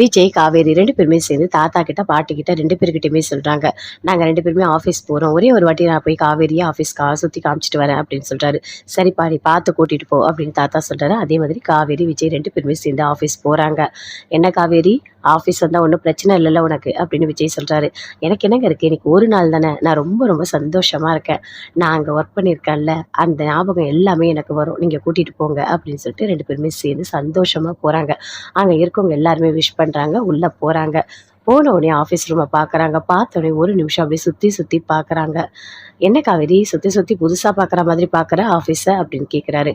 விஜய் காவேரி ரெண்டு பேருமே சேர்ந்து தாத்தா கிட்ட பாட்டி கிட்ட ரெண்டு பேர்கிட்டயுமே சொல்றாங்க. நாங்க ரெண்டு பேருமே ஆஃபீஸ் போறோம். ஒரே ஒரு வாட்டி நான் போய் காவேரியை ஆஃபீஸ் கா சுத்தி காமிச்சிட்டு வரேன் அப்படின்னு சொல்றாரு. சரிப்பா நீ பார்த்து கூட்டிட்டு போ அப்படின்னு தாத்தா சொல்றாரு. அதே மாதிரி காவேரி விஜய் ரெண்டு பேருமே சேர்ந்து ஆஃபீஸ் போறாங்க. என்ன காவேரி? ஆஃபீஸ் வந்தால் ஒன்றும் பிரச்சனை இல்லைல்ல உனக்கு? அப்படின்னு விஜய் சொல்கிறாரு எனக்கு என்னங்க இருக்குது இன்றைக்கி ஒரு நாள் தானே. நான் ரொம்ப ரொம்ப சந்தோஷமாக இருக்கேன். நான் அங்கே ஒர்க் பண்ணியிருக்கேன்ல. அந்த ஞாபகம் எல்லாமே எனக்கு வரும். நீங்கள் கூட்டிகிட்டு போங்க அப்படின்னு சொல்லிட்டு ரெண்டு பேருமே சேர்ந்து சந்தோஷமாக போகிறாங்க அங்கே இருக்கவங்க எல்லாருமே விஷ் பண்ணுறாங்க உள்ளே போகிறாங்க போன உடனே ஆஃபீஸ் ரூமை பார்க்குறாங்க பார்த்த உடனே ஒரு நிமிஷம் அப்படியே சுற்றி சுற்றி பார்க்குறாங்க என்ன காவேரி? சுற்றி சுற்றி புதுசாக பார்க்குற மாதிரி பார்க்குற ஆஃபீஸை அப்படின்னு கேட்குறாரு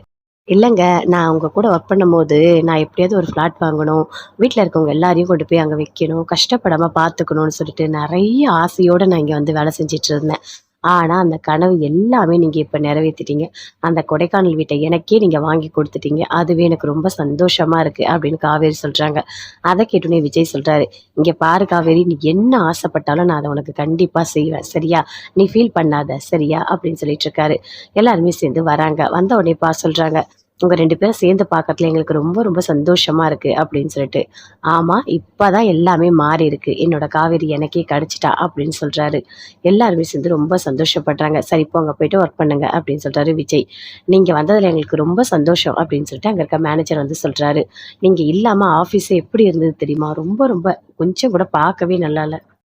இல்லைங்க நான் அவங்க கூட ஒர்க் பண்ணும்போது நான் எப்படியாவது ஒரு ஃப்ளாட் வாங்கணும். வீட்டில் இருக்கவங்க எல்லாரையும் கொண்டு போய் அங்கே வைக்கணும். கஷ்டப்படாமல் பார்த்துக்கணும்னு சொல்லிட்டு நிறைய ஆசையோடு நான் இங்கே வந்து வேலை செஞ்சுட்டு இருந்தேன். ஆனால் அந்த கனவு எல்லாமே நீங்கள் இப்போ நிறைவேற்றிட்டீங்க அந்த கொடைக்கானல் வீட்டை எனக்கே நீங்கள் வாங்கி கொடுத்துட்டீங்க. அதுவே எனக்கு ரொம்ப சந்தோஷமாக இருக்குது அப்படின்னு காவேரி சொல்கிறாங்க அதை கேட்டுனே விஜய் சொல்கிறாரு இங்கே பாரு காவேரி நீ என்ன ஆசைப்பட்டாலும் நான் அதை உனக்கு கண்டிப்பாக செய்வேன். சரியா? நீ ஃபீல் பண்ணாத. சரியா? அப்படின்னு சொல்லிட்டு இருக்காரு. எல்லாருமே சேர்ந்து வராங்க. வந்த உடனே பா சொல்கிறாங்க உங்கள் ரெண்டு பேரும் சேர்ந்து பார்க்கறதுல எங்களுக்கு ரொம்ப ரொம்ப சந்தோஷமாக இருக்குது அப்படின்னு சொல்லிட்டு. ஆமாம் இப்போ தான் எல்லாமே மாறி இருக்கு. என்னோட காவேரி எனக்கே கிடச்சிட்டா அப்படின்னு சொல்கிறாரு எல்லாருமே சேர்ந்து ரொம்ப சந்தோஷப்படுறாங்க. சரி இப்போ அங்கே போயிட்டு ஒர்க் பண்ணுங்க அப்படின்னு சொல்கிறாரு விஜய். நீங்கள் வந்ததில் எங்களுக்கு ரொம்ப சந்தோஷம் அப்படின்னு சொல்லிட்டு அங்கே இருக்க மேனேஜர் வந்து சொல்கிறாரு நீங்கள் இல்லாமல் ஆஃபீஸே எப்படி இருந்தது தெரியுமா? ரொம்ப ரொம்ப கொஞ்சம் கூட பார்க்கவே நல்லா இல்லை